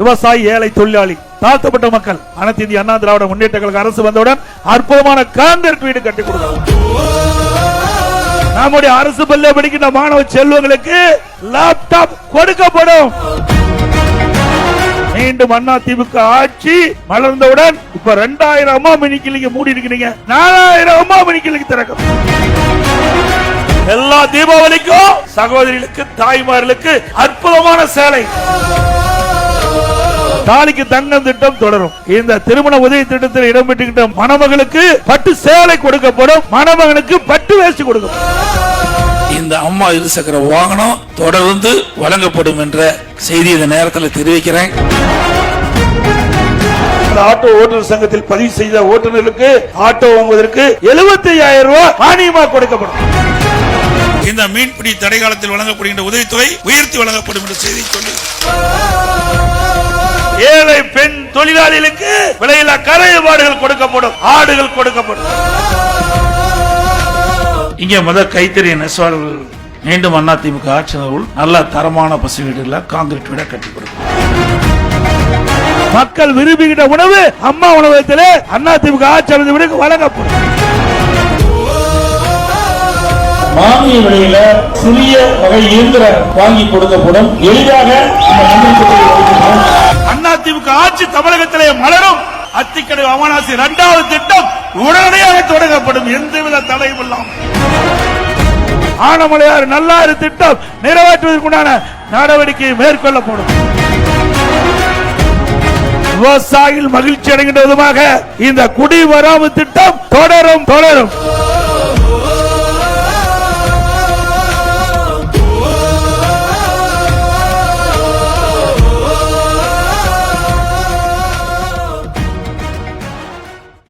விவசாயி ஏழை தொழிலாளி தாழ்த்தப்பட்ட மக்கள் அனைத்து இந்திய அண்ணா திராவிட முன்னேற்ற கழக அரசு வந்தவுடன் அற்புதமான கான்கிரீட் வீடு கட்டி கொடுக்கிறோம் நம்முடைய அரசு பள்ளியில் படிக்கின்ற மாணவ செல்வங்களுக்கு லேப்டாப் கொடுக்கப்படும். மீண்டும் அண்ணா திமுக ஆட்சி மலர்ந்தவுடன் இப்ப ரெண்டாயிரம் அம்மா மினி கிளிக்கு மூடி இருக்கிறீங்க. நாலாயிரம் அம்மா மணி கிளிக்கு திறக்கும். எல்லா தீபாவளிக்கும் சகோதரிகளுக்கு தாய்மார்களுக்கு அற்புதமான சேலை. தாலிக்கு தங்கம் திட்டம் தொடரும். இந்த திருமண உதவி திட்டத்தில் இடம்பெற்றுகின்ற மணமகளுக்கு பட்டு சேலை கொடுக்கப்படும். மணமகனுக்கு பட்டு வேஷ்டி கொடுக்கப்படும். இந்த அம்மா இருசக்கர வாகனம் தொடர்ந்து வழங்கப்படும் என்ற செய்தி இந்த நேரத்தில் தெரிவிக்கிறேன். ஆட்டோ ஓட்டுநர் சங்கத்தில் பதிவு செய்த ஓட்டுநருக்கு ஆட்டோ வாங்குவதற்கு 75000 ரூபாய் மானியமாக கொடுக்கப்படும். இந்த மீன்பிடி தடை காலத்தில் வழங்கப்படுகின்ற உதவித்தொகை உயர்த்தி வழங்கப்படும் என்ற செய்தி சொல்லி ஏழை பெண் தொழிலாளிகளுக்கு விலையில்லா கரையபாடுகள் கொடுக்கப்படும் ஆடுகள் கொடுக்கப்படும். இங்கே முதல் கைத்தறி நெசவாளர்கள் மீண்டும் அதிமுக ஆட்சியாளர்கள் நல்ல தரமான பசு வீடுல காங்கிரீட் வீட கட்டி கொடுக்கும் மக்கள் விரும்புகின்ற உணவு அம்மா உணவகத்திலே அண்ணா திமுக ஆட்சி விடுக்கு வழங்கப்படும். மானிய விலையில சிறிய வகை இயந்திரம் வாங்கி கொடுக்கப்படும். எளிதாக திமுக ஆட்சி தமிழகத்திலே மலரும். அத்திக்கடை அமனாசி இரண்டாவது திட்டம் உடனடியாக தொடங்கப்படும். எந்தவித தடையும் இல்லாமல். ஆனமலையார் நல்லாறு திட்டம் நிறைவேற்றுவதற்குண்டான நடவடிக்கை மேற்கொள்ளப்படும். விவசாயிகள் மகிழ்ச்சி அடைகின்ற விதமாக இந்த குடிவராம திட்டம் தொடரும் தொடரும்.